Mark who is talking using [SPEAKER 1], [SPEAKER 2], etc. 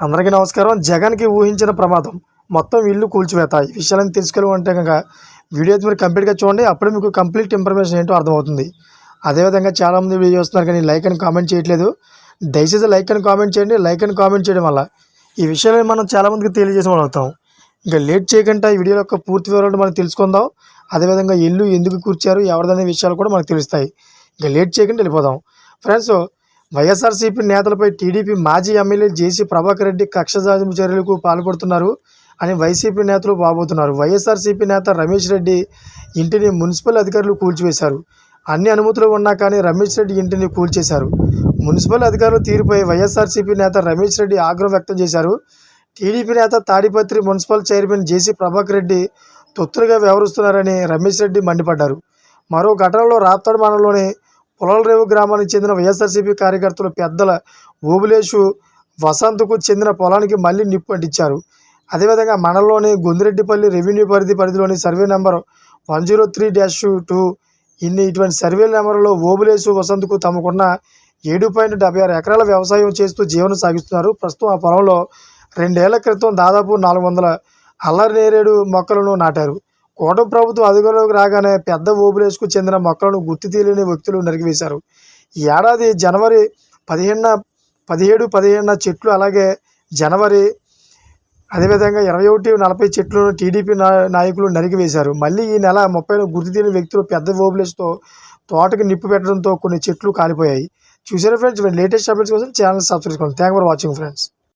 [SPEAKER 1] అందరికీ నమస్కారం. జగన్కి ఊహించిన ప్రమాదం. మొత్తం ఇల్లు కూల్చివేత. ఈ విషయాలను తెలుసుకోవాలంటే కనుక వీడియో మీరు కంప్లీట్గా చూడండి. అప్పుడే మీకు కంప్లీట్ ఇన్ఫర్మేషన్ ఏంటో అర్థమవుతుంది. అదేవిధంగా చాలామంది వీడియో చూస్తున్నారు కానీ లైక్ అని కామెంట్ చేయట్లేదు. దయచేసి లైక్ అని కామెంట్ చేయండి. లైక్ అని కామెంట్ చేయడం వల్ల ఈ విషయాలను మనం చాలామందికి తెలియజేసిన అవుతాం. ఇంకా లేట్ చేయకుండా ఈ వీడియో యొక్క పూర్తి వివరాలు మనం తెలుసుకుందాం. అదేవిధంగా ఇల్లు ఎందుకు కూర్చారు? ఎవరిదనే విషయాలు కూడా మనకు తెలుస్తాయి. ఇంకా లేట్ చేయకుండా వెళ్ళిపోదాం. ఫ్రెండ్స్ వైఎస్ఆర్సీపీ నేతలపై టీడీపీ మాజీ ఎమ్మెల్యే జేసీ ప్రభాకర్ రెడ్డి కక్ష సాధింపు చర్యలకు పాల్పడుతున్నారు అని వైసీపీ నేతలు బాబోతున్నారు. వైఎస్ఆర్సీపీ నేత రమేష్ రెడ్డి ఇంటిని మున్సిపల్ అధికారులు కూల్చివేశారు. అన్ని అనుమతులు ఉన్నా కానీ రమేష్ రెడ్డి ఇంటిని కూల్చేశారు. మున్సిపల్ అధికారుల తీరుపై వైఎస్ఆర్సీపీ నేత రమేష్ రెడ్డి ఆగ్రహం వ్యక్తం చేశారు. టీడీపీ నేత Tadipatri municipal chairman JC Prabhakar Reddy తొత్తులుగా వ్యవహరిస్తున్నారని రమేష్ రెడ్డి మండిపడ్డారు. మరో ఘటనలో రాప్తాడు మండలంలోని పొలలరేవు గ్రామానికి చెందిన వైఎస్ఆర్సీపీ కార్యకర్తలు పెద్దల ఓబులేషు వసంత్కు చెందిన పొలానికి మళ్ళీ నిప్పు అంటించారు. అదేవిధంగా మండలంలోని గొందిరెడ్డిపల్లి రెవెన్యూ పరిధి పరిధిలోని survey number one zero three dash two ఇన్ని ఇటువంటి సర్వే నెంబర్లో ఓబులేసు వసంత్కు తమకున్న ఏడు పాయింట్ డెబ్బై ఆరు ఎకరాల వ్యవసాయం చేస్తూ జీవనం సాగిస్తున్నారు. ప్రస్తుతం ఆ పొలంలో రెండేళ్ళ క్రితం దాదాపు నాలుగు వందల అల్లరి నేరేడు మొక్కలను నాటారు. కూటమి ప్రభుత్వం అధికారంలోకి రాగానే పెద్ద ఓబులేసుకు చెందిన మొక్కలను గుర్తు తీయలేని వ్యక్తులు నరికివేశారు. ఈ ఏడాది జనవరి పదిహేనున పదిహేడు పదిహేనున చెట్లు అలాగే జనవరి అదేవిధంగా ఇరవై ఒకటి నలభై చెట్లను టీడీపీ నాయకులు నరికివేశారు. మళ్ళీ ఈ నెల ముప్పైలో గుర్తు తీయని వ్యక్తులు పెద్ద ఓబులేస్తో తోటకి నిప్పు పెట్టడంతో కొన్ని చెట్లు కాలిపోయాయి. చూసారా ఫ్రెండ్స్ లేటెస్ట్ అప్డేట్స్ కోసం ఛానల్ సబ్స్క్రైబ్ చేసుకోండి. Thank for watching friends